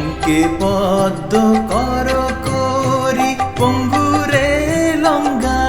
পঙ্কে পদ্ম কর করি পঙ্গুরে লঙ্গাও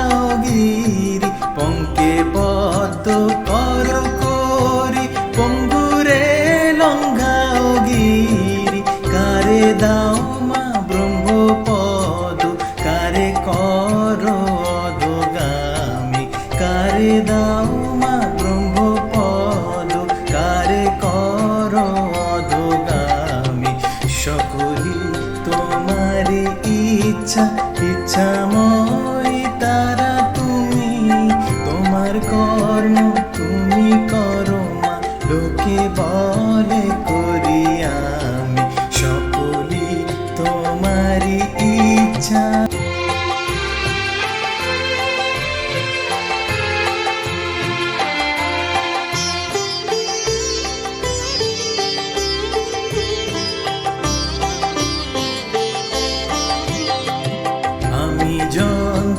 ইচ্ছা ইচ্ছাময় তারা তুমি তোমার কর্ম তুমি করো মা। লোকে বলে